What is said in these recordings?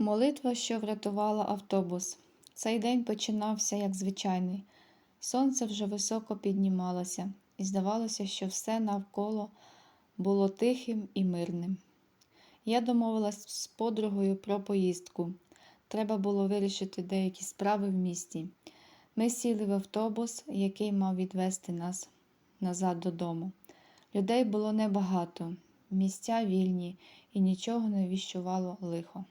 Молитва, що врятувала автобус. Цей день починався як звичайний. Сонце вже високо піднімалося, і здавалося, що все навколо було тихим і мирним. Я домовилась з подругою про поїздку. Треба було вирішити деякі справи в місті. Ми сіли в автобус, який мав відвести нас назад додому. Людей було небагато, місця вільні і нічого не віщувало лихо.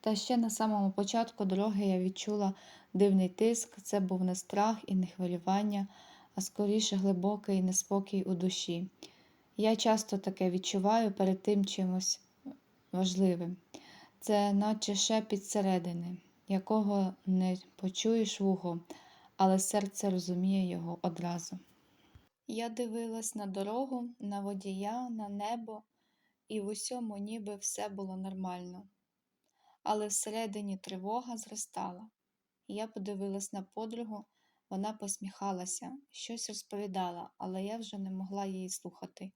Та ще на самому початку дороги я відчула дивний тиск, це був не страх і не хвилювання, а скоріше глибокий неспокій у душі. Я часто таке відчуваю перед тим чимось важливим. Це наче шепіт середини, якого не почуєш вухом, але серце розуміє його одразу. Я дивилась на дорогу, на водія, на небо, і в усьому ніби все було нормально. Але всередині тривога зростала. Я подивилась на подругу, вона посміхалася, щось розповідала, але я вже не могла її слухати,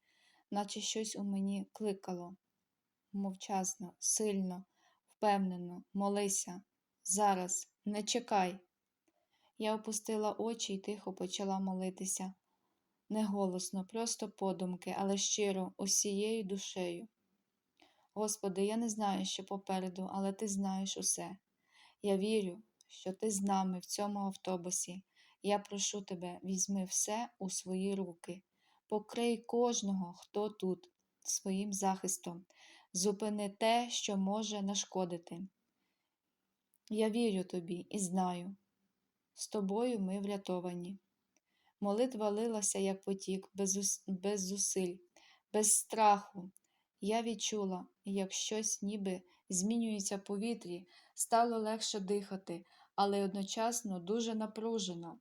наче щось у мені кликало мовчазно, сильно, впевнено, молися, зараз, не чекай. Я опустила очі і тихо почала молитися. Не голосно, просто подумки, але щиро, усією душею. Господи, я не знаю, що попереду, але Ти знаєш усе. Я вірю, що Ти з нами в цьому автобусі. Я прошу тебе, візьми все у свої руки, покрий кожного, хто тут, своїм захистом, зупини те, що може нашкодити. Я вірю тобі і знаю, з тобою ми врятовані. Молитва лилася, як потік, без, ус... без зусиль, без страху. Я відчула, як щось ніби змінюється в повітрі, стало легше дихати, але одночасно дуже напружено.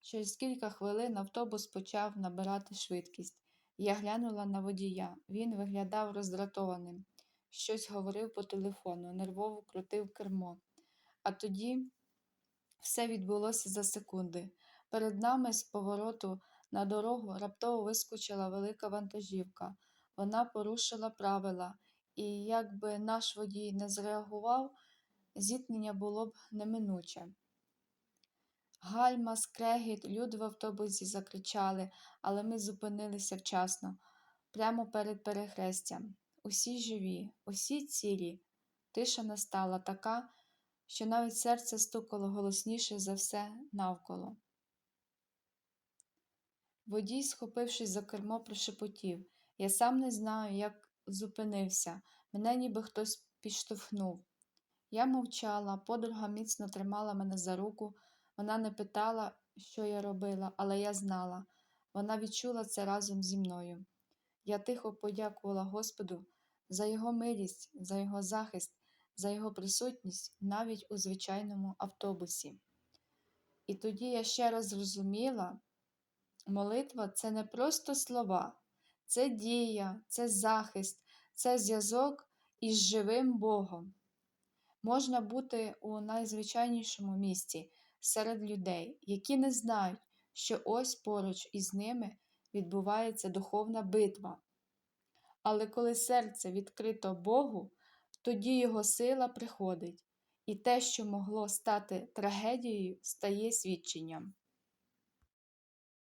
Через кілька хвилин автобус почав набирати швидкість. Я глянула на водія. Він виглядав роздратованим, щось говорив по телефону, нервово крутив кермо. А тоді все відбулося за секунди. Перед нами з повороту на дорогу раптово вискочила велика вантажівка. Вона порушила правила, і якби наш водій не зреагував, зіткнення було б неминуче. Гальма, скрегіт, люди в автобусі закричали, але ми зупинилися вчасно, прямо перед перехрестям. Усі живі, усі цілі. Тиша настала така, що навіть серце стукало голосніше за все навколо. Водій, схопившись за кермо, прошепотів Я сам не знаю, як зупинився, мене ніби хтось підштовхнув. Я мовчала, подруга міцно тримала мене за руку. Вона не питала, що я робила, але я знала. Вона відчула це разом зі мною. Я тихо подякувала Господу за його милість, за його захист, за його присутність навіть у звичайному автобусі. І тоді я ще раз зрозуміла, молитва це не просто слова, це дія, це захист, це зв'язок із живим Богом. Можна бути у найзвичайнішому місці серед людей, які не знають, що ось поруч із ними відбувається духовна битва. Але коли серце відкрито Богу, тоді його сила приходить, і те, що могло стати трагедією, стає свідченням.